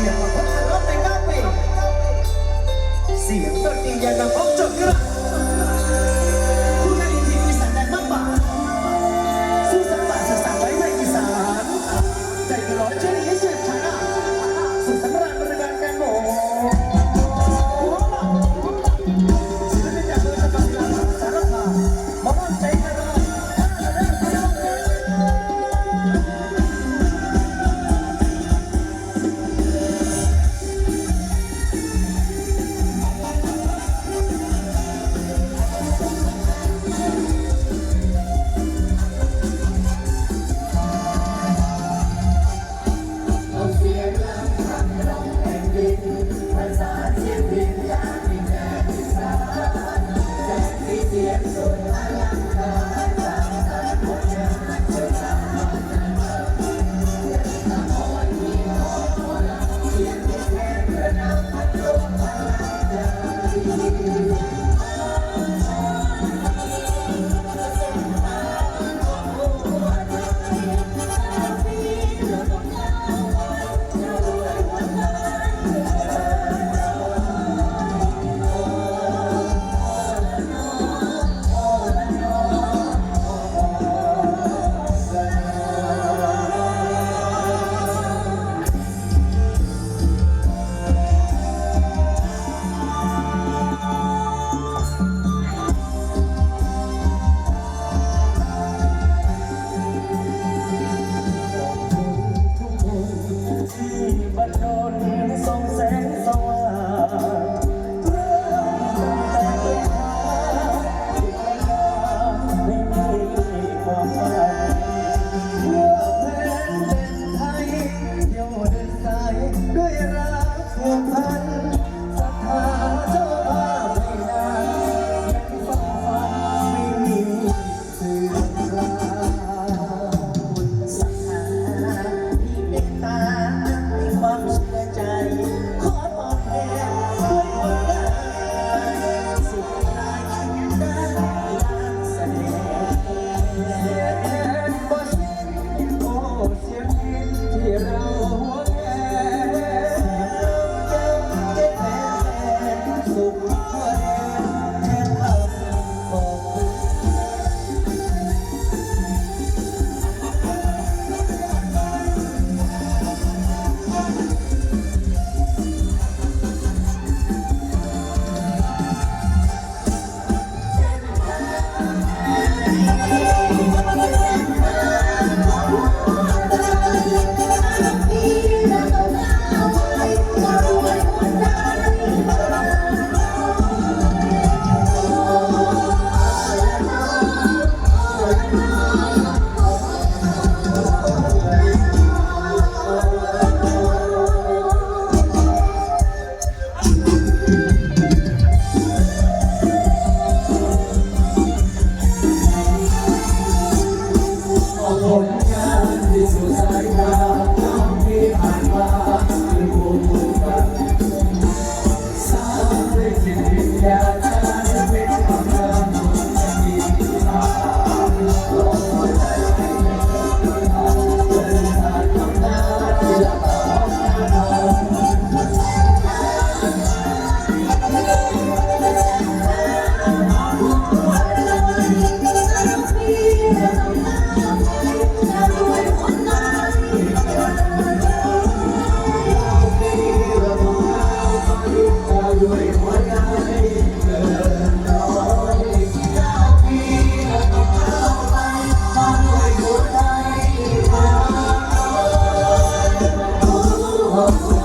เรียกว่าพัฒนแต่งงานไปเสียงดตรียันนำพบจบกระ Yeah. Oh.